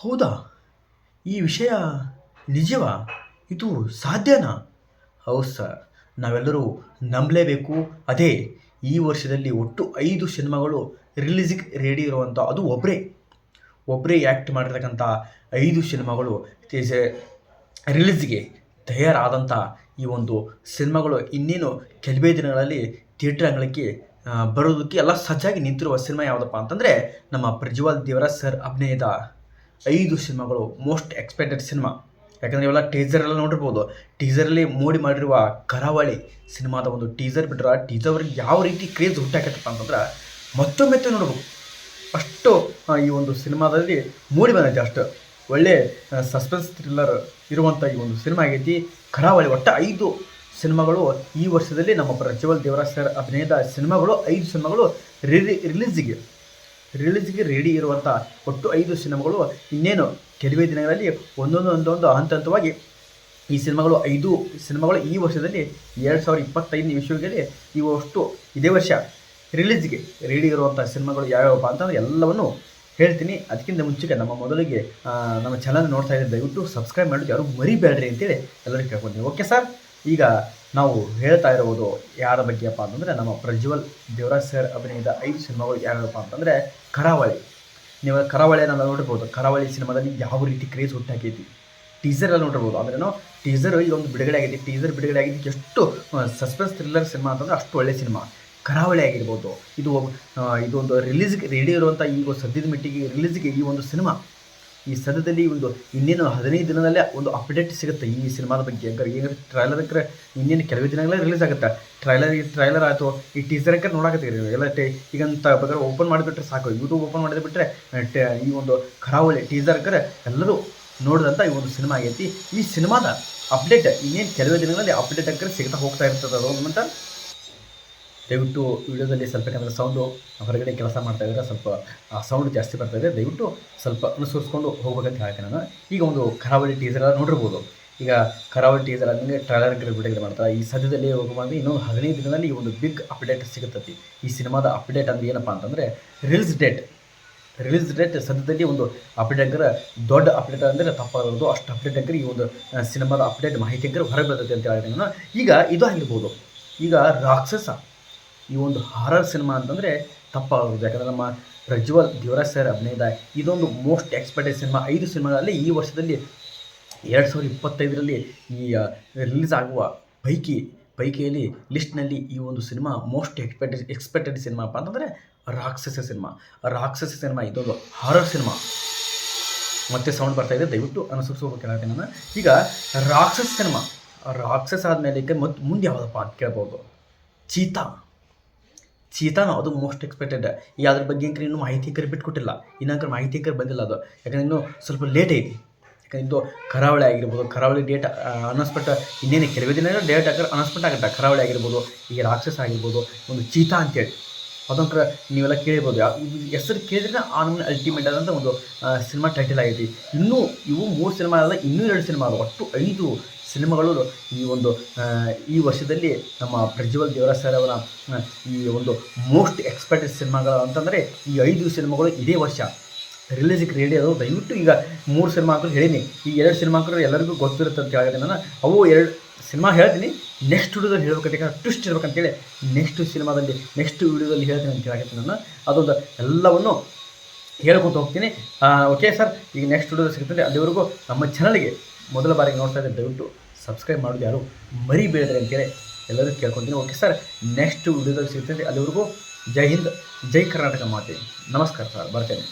ಹೌದಾ? ಈ ವಿಷಯ ನಿಜವಾ? ಇದು ಸಾಧ್ಯನಾ? ಹೌದು ಸರ್. ನಾವೆಲ್ಲರೂ ನಂಬಲೇಬೇಕು. ಅದೇ, ಈ ವರ್ಷದಲ್ಲಿ ಒಟ್ಟು ಐದು ಸಿನಿಮಾಗಳು ರಿಲೀಸಿಗೆ ರೆಡಿ ಇರುವಂಥ ಅದು ಒಬ್ಬರೇ ಒಬ್ಬರೇ ಆ್ಯಕ್ಟ್ ಮಾಡಿರ್ತಕ್ಕಂಥ ಐದು ಸಿನಿಮಾಗಳು ರಿಲೀಸ್ಗೆ ತಯಾರಾದಂಥ ಈ ಒಂದು ಸಿನಿಮಾಗಳು ಇನ್ನೇನು ಕೆಲವೇ ದಿನಗಳಲ್ಲಿ ಥಿಯೇಟರ್ ಅಂಗಳಕ್ಕೆ ಬರೋದಕ್ಕೆ ಎಲ್ಲ ಸಜ್ಜಾಗಿ ನಿಂತಿರುವ ಸಿನಿಮಾ ಯಾವುದಪ್ಪ ಅಂತಂದರೆ ನಮ್ಮ ಪ್ರಜ್ವಲ್ ದೇವರಾಜ್ ಸರ್ ಅಭಿನಯದ ಐದು ಸಿನಿಮಾಗಳು ಮೋಸ್ಟ್ ಎಕ್ಸ್ಪೆಕ್ಟೆಡ್ ಸಿನಿಮಾ ಯಾಕಂದರೆ ಇವೆಲ್ಲ ಟೀಸರ್ ಎಲ್ಲ ನೋಡಿರ್ಬೋದು. ಟೀಸರಲ್ಲಿ ಮೋಡಿ ಮಾಡಿರುವ ಕರಾವಳಿ ಸಿನಿಮಾದ ಒಂದು ಟೀಸರ್ ಬಿಟ್ಟರೆ ಟೀಸರ್ ಯಾವ ರೀತಿ ಕ್ರೇಜ್ ಹುಟ್ಟಾಕತ್ತಪ್ಪ ಅಂತಂದ್ರೆ ಮತ್ತೊಮ್ಮೆ ನೋಡ್ಬೋದು ಅಷ್ಟು ಈ ಒಂದು ಸಿನಿಮಾದಲ್ಲಿ ಮೂಡಿ ಬಂದೈತೆ ಅಷ್ಟು. ಒಳ್ಳೆ ಸಸ್ಪೆನ್ಸ್ ಥ್ರಿಲ್ಲರ್ ಇರುವಂಥ ಈ ಒಂದು ಸಿನಿಮಾ ಆಗೈತಿ. ಕರಾವಳಿ ಒಟ್ಟು ಐದು ಸಿನಿಮಾಗಳು ಈ ವರ್ಷದಲ್ಲಿ ನಮ್ಮ ಪ್ರಜ್ವಲ್ ದೇವರಾಜ್ ಸರ್ ಅಭಿನಯದ ಸಿನಿಮಾಗಳು, ಐದು ಸಿನಿಮಾಗಳು ರಿಲಿ ರಿಲೀಸಿಗೆ ರಿಲೀಸ್ಗೆ ರೆಡಿ ಇರುವಂಥ ಒಟ್ಟು ಐದು ಸಿನಿಮಾಗಳು. ಇನ್ನೇನು, ಕೆಲವೇ ದಿನಗಳಲ್ಲಿ ಒಂದೊಂದು ಒಂದೊಂದು ಹಂತ ಹಂತವಾಗಿ ಈ ಸಿನಿಮಾಗಳು, ಐದು ಸಿನಿಮಾಗಳು ಈ ವರ್ಷದಲ್ಲಿ ಎರಡು ಸಾವಿರದ ಇಪ್ಪತ್ತೈದನೇ ವಿಶ್ವದಲ್ಲಿ ಇವು ಅಷ್ಟು ಇದೇ ವರ್ಷ ರಿಲೀಸ್ಗೆ ರೆಡಿ ಇರುವಂಥ ಸಿನಿಮಾಗಳು ಯಾವ್ಯಾವಪ್ಪ ಅಂತಂದ್ರೆ ಎಲ್ಲವನ್ನು ಹೇಳ್ತೀನಿ. ಅದಕ್ಕಿಂತ ಮುಂಚೆಗೆ ನಮ್ಮ ಮೊದಲಿಗೆ ನಮ್ಮ ಚಾನಲ್ ನೋಡ್ತಾ ಇದ್ದರೆ ದಯವಿಟ್ಟು ಸಬ್ಸ್ಕ್ರೈಬ್ ಮಾಡೋದು ಯಾರು ಮರಿಬೇಡ್ರಿ ಅಂತೇಳಿ ಎಲ್ಲರಿಗೂ ಕೇಳ್ಕೊತೀನಿ ಓಕೆ ಸರ್ ಈಗ ನಾವು ಹೇಳ್ತಾ ಇರುವುದು ಯಾರ ಬಗ್ಗೆಯಪ್ಪ ಅಂತಂದರೆ ನಮ್ಮ ಪ್ರಜ್ವಲ್ ದೇವರಾಜ್ ಸರ್ ಅಭಿನಯದ ಐದು ಸಿನಿಮಾಗಳು ಯಾವ್ಯಾವಪ್ಪ ಅಂತಂದರೆ ಕರಾವಳಿ. ನೀವು ಕರಾವಳಿ ಕರಾವಳಿಯನ್ನು ನೋಡಿರ್ಬೋದು. ಕರಾವಳಿ ಸಿನಿಮಾದಲ್ಲಿ ಯಾವ ರೀತಿ ಕ್ರೇಜ್ ಹುಟ್ಟಾಕೈತಿ ಟೀಸರ್ ಎಲ್ಲ ನೋಡಿರ್ಬೋದು. ಅಂದ್ರೇನು ಟೀಸರ್ ಈಗ ಒಂದು ಬಿಡುಗಡೆ ಆಗೈತಿ. ಟೀಸರ್ ಬಿಡುಗಡೆ ಆಗಿದ್ದಕ್ಕೆ ಎಷ್ಟು ಸಸ್ಪೆನ್ಸ್ ಥ್ರಿಲ್ಲರ್ ಸಿನಿಮಾ ಅಂತಂದ್ರೆ ಅಷ್ಟು ಒಳ್ಳೆ ಸಿನಿಮಾ. ಕರಾವಳಿ ಆಗಿರ್ಬೋದು. ಇದು ಇದೊಂದು ರಿಲೀಸ್ಗೆ ರೆಡಿ ಇರುವಂಥ ಈಗ ಸದ್ಯದ ಮಟ್ಟಿಗೆ ರಿಲೀಸ್ಗೆ ಈ ಒಂದು ಸಿನಿಮಾ. ಈ ಸದ್ಯದಲ್ಲಿ ಒಂದು ಇನ್ನೇನು ಹದಿನೈದು ದಿನದಲ್ಲೇ ಒಂದು ಅಪ್ಡೇಟ್ ಸಿಗುತ್ತೆ. ಈ ಸಿನಿಮಾದ ಬಗ್ಗೆ ಯಾಕಂದ್ರೆ ಈಗ ಟ್ರೈಲರ್ ಅಂದ್ರೆ ಇನ್ನೇನು ಕೆಲವೇ ದಿನಗಳೇ ರಿಲೀಸ್ ಆಗುತ್ತೆ. ಟ್ರೈಲರ್ ಈ ಟ್ರೈಲರ್ ಆಯಿತು, ಈ ಟೀಸರ್ ಅಂಕರ್ ನೋಡಕತ್ತೀರಿ ಎಲ್ಲ ಟೇ, ಈಗ ಬೇಕಾದ್ರೆ ಓಪನ್ ಮಾಡಿಬಿಟ್ರೆ ಸಾಕು. ಯೂಟ್ಯೂಬ್ ಓಪನ್ ಮಾಡಿದ ಬಿಟ್ಟರೆ ಈ ಒಂದು ಕರಾವಳಿ ಟೀಸರ್ ಎಲ್ಲರೂ ನೋಡಿದಂಥ ಈ ಒಂದು ಸಿನಿಮಾ ಆಗೈತಿ. ಈ ಸಿನಿಮಾದ ಅಪ್ಡೇಟ್ ಇನ್ನೇನು ಕೆಲವೇ ದಿನಗಳಲ್ಲಿ ಅಪ್ಡೇಟ್ ಅಂಕರ್ ಸಿಗ್ತಾ ಹೋಗ್ತಾ ಇರ್ತದೆ. ಅದು ಅಂತ? ದಯವಿಟ್ಟು ವಿಡಿಯೋದಲ್ಲಿ ಸ್ವಲ್ಪ ಯಾಕಂದರೆ ಸೌಂಡು ಹೊರಗಡೆ ಕೆಲಸ ಮಾಡ್ತಾ ಇದ್ದರೆ ಸ್ವಲ್ಪ ಸೌಂಡ್ ಜಾಸ್ತಿ ಬರ್ತಾ ಇದೆ ದಯವಿಟ್ಟು ಸ್ವಲ್ಪ ಅನುಸರಿಸ್ಕೊಂಡು ಹೋಗ್ಬೇಕಂತ ಹೇಳ್ತೀನಿ ನಾನು. ಈಗ ಒಂದು ಕರಾವಳಿ ಟೀಸರ್ ಎಲ್ಲ ನೋಡಿರ್ಬೋದು. ಈಗ ಕರಾವಳಿ ಟೀಸರ್ ಆದಮೇಲೆ ಟ್ರೈಲರ್ ಬಿಡುಗಡೆ ಮಾಡ್ತಾರೆ. ಈ ಸದ್ಯದಲ್ಲಿ ಹೋಗುವಾಗ ಇನ್ನೊಂದು ಹದಿನೈದು ದಿನದಲ್ಲಿ ಈ ಒಂದು ಬಿಗ್ ಅಪ್ಡೇಟ್ ಸಿಗುತ್ತೈತಿ. ಈ ಸಿನಿಮಾದ ಅಪ್ಡೇಟ್ ಅಂದರೆ ಏನಪ್ಪ ಅಂತಂದರೆ ರಿಲೀಸ್ ಡೇಟ್ ರಿಲೀಸ್ ಡೇಟ್ ಸದ್ಯದಲ್ಲಿ ಒಂದು ಅಪ್ಡೇಟ್ ಅಂದ್ರೆ ದೊಡ್ಡ ಅಪ್ಡೇಟ್ ಅಂದರೆ ತಪ್ಪಾಗೋದು. ಅಷ್ಟು ಅಪ್ಡೇಟ್ ಅಂದ್ರೆ ಈ ಒಂದು ಸಿನಿಮಾದ ಅಪ್ಡೇಟ್ ಮಾಹಿತಿ ಅಂದರೆ ಹೊರಗೆ ಅಂತ ಹೇಳ್ತೀನಿ ಈಗ ಇದು ಆಗಿರ್ಬೋದು. ಈಗ ರಾಕ್ಷಸ. ಈ ಒಂದು ಹಾರರ್ ಸಿನಿಮಾ ಅಂತಂದರೆ ತಪ್ಪಾಗೋದು ಯಾಕಂದರೆ ನಮ್ಮ ಪ್ರಜ್ವಲ್ ದೇವರಾಜ್ ಸರ್ ಅಭಿನಯದ ಇದೊಂದು ಮೋಸ್ಟ್ ಎಕ್ಸ್ಪೆಕ್ಟೆಡ್ ಸಿನಿಮಾ ಐದು ಸಿನಿಮಾಗಳಲ್ಲಿ ಈ ವರ್ಷದಲ್ಲಿ ಎರಡು ಸಾವಿರದ ಇಪ್ಪತ್ತೈದರಲ್ಲಿ ಈ ರಿಲೀಸ್ ಆಗುವ ಪೈಕಿ, ಪೈಕಿಯಲ್ಲಿ ಲಿಸ್ಟ್ನಲ್ಲಿ ಈ ಒಂದು cinema most expected expected cinema ಅಪ್ಪ ಅಂತಂದರೆ ರಾಕ್ಷಸ ಸಿನಿಮಾ ರಾಕ್ಷಸ ಸಿನಿಮಾ ಇದೊಂದು ಹಾರರ್ ಸಿನಿಮಾ ಮತ್ತೆ ಸೌಂಡ್ ಬರ್ತಾ ಇದೆ, ದಯವಿಟ್ಟು ಅನುಸರಿಸೋಕೆ ಕೇಳ್ತೀನಿ ನಾನು. ಈಗ ರಾಕ್ಷಸ ಸಿನಿಮಾ ರಾಕ್ಷಸ ಆದಮೇಲೆ ಮತ್ತು ಮುಂದೆ ಯಾವುದಪ್ಪ ಅಂತ ಕೇಳ್ಬೋದು? ಚೀತಾ. ಚೀತಾನು ಅದು ಮೋಸ್ಟ್ ಎಕ್ಸ್ಪೆಕ್ಟೆಡ್ ಈ ಅದ್ರ ಬಗ್ಗೆ ಅಂಕರ್ ಇನ್ನೂ ಮಾಹಿತಿ ಅಂಕರ್ ಬಿಟ್ಕೊಟ್ಟಿಲ್ಲ. ಮಾಹಿತಿ ಕರೆ ಬಂದಿಲ್ಲ ಅದು. ಯಾಕಂದ್ರೆ ಇನ್ನೂ ಸ್ವಲ್ಪ ಲೇಟ್ ಐತಿ. ಯಾಕಂದ್ರೆ ಇದು ಕರಾವಳಿ ಆಗಿರ್ಬೋದು, ಕರಾವಳಿ ಡೇಟ್ ಅನೌನ್ಸ್ಮೆಂಟ್ ಇನ್ನೇನು ಕೆಲವೇ ದಿನ ಡೇಟ್ ಹಾಕರ್ ಅನೌನ್ಸ್ಮೆಂಟ್ ಆಗುತ್ತೆ ಕರಾವಳಿ ಆಗಿರ್ಬೋದು, ಈಗ ರಾಕ್ಷಸ ಆಗಿರ್ಬೋದು, ಒಂದು ಚೀತಾ ಅಂತೇಳಿ. ಅದೊಂಥರ ನೀವೆಲ್ಲ ಕೇಳಿರ್ಬೋದು ಹೆಸರು ಕೇಳಿದ್ರೆ ಆ ನಮ್ಮನೆ ಅಲ್ಟಿಮೇಟ್ ಆದಂಥ ಒಂದು ಸಿನಿಮಾ ಟೈಟಲ್ ಆಗೈತಿ. ಇನ್ನೂ ಇವು ಮೂರು ಸಿನಿಮಾ ಅಲ್ಲ, ಇನ್ನೂ ಎರಡು ಸಿನಿಮಾ ಅಲ್ಲ ಒಟ್ಟು ಐದು ಸಿನಿಮಾಗಳು ಈ ಒಂದು ಈ ವರ್ಷದಲ್ಲಿ ನಮ್ಮ ಪ್ರಜ್ವಲ್ ದೇವರಾಜ್ ಸರ್ ಅವರ ಈ ಒಂದು ಮೋಸ್ಟ್ ಎಕ್ಸ್ಪೆಕ್ಟೆಡ್ ಸಿನಿಮಾಗಳು ಅಂತಂದರೆ ಈ ಐದು ಸಿನಿಮಾಗಳು ಇದೇ ವರ್ಷ. ರಿಲೀಸಿಗೆ ರೆಡಿ ಅದು ದಯವಿಟ್ಟು ಈಗ ಮೂರು ಸಿನಿಮಾ ಹಾಕಲು ಹೇಳಿನಿ. ಈ ಎರಡು ಸಿನಿಮಾ ಹಾಕಿದ್ರೆ ಎಲ್ಲರಿಗೂ ಗೊತ್ತಿರುತ್ತೆ ಅಂತ ಹೇಳಿದೆ ನಾನು ಅವು ಎರಡು ಸಿನಿಮಾ ಹೇಳ್ತೀನಿ. ನೆಕ್ಸ್ಟ್ ವಿಡಿಯೋದಲ್ಲಿ ಹೇಳ್ಬೇಕಂತ ಟ್ವಿಸ್ಟ್ ಇರ್ಬೇಕಂತೇಳಿ ನೆಕ್ಸ್ಟ್ ಸಿನಿಮಾದಲ್ಲಿ ನೆಕ್ಸ್ಟ್ ವಿಡಿಯೋದಲ್ಲಿ ಹೇಳ್ತೀನಿ ಅಂತ ಹೇಳಕತ್ತೀನಿ ನಾನು ಅದೊಂದು ಎಲ್ಲವನ್ನು ಹೇಳ್ಕೊತ ಹೋಗ್ತೀನಿ. ಓಕೆ ಸರ್ ಈಗ ನೆಕ್ಸ್ಟ್ ವಿಡಿಯೋ ಸಿಗ್ತದೆ, ಅಲ್ಲಿವರೆಗೂ ನಮ್ಮ ಚಾನಲ್ಗೆ ಮೊದಲ ಬಾರಿಗೆ ನೋಡ್ತಾ ಇದ್ದರೆ ದಯವಿಟ್ಟು ಸಬ್ಸ್ಕ್ರೈಬ್ ಮಾಡೋದು ಯಾರು ಮರಿಬೇಡ್ರಿ ಅಂತೇಳಿ ಎಲ್ಲರೂ ಕೇಳ್ಕೊತೀನಿ. ಓಕೆ ಸರ್ ನೆಕ್ಸ್ಟ್ ವಿಡಿಯೋದಲ್ಲಿ ಸಿಗ್ತದೆ, ಅಲ್ಲಿವರೆಗೂ ಜೈ ಹಿಂದ್, ಜೈ ಕರ್ನಾಟಕ ಮಾತೆ. ನಮಸ್ಕಾರ ಸರ್ ಬರ್ತೇನೆ.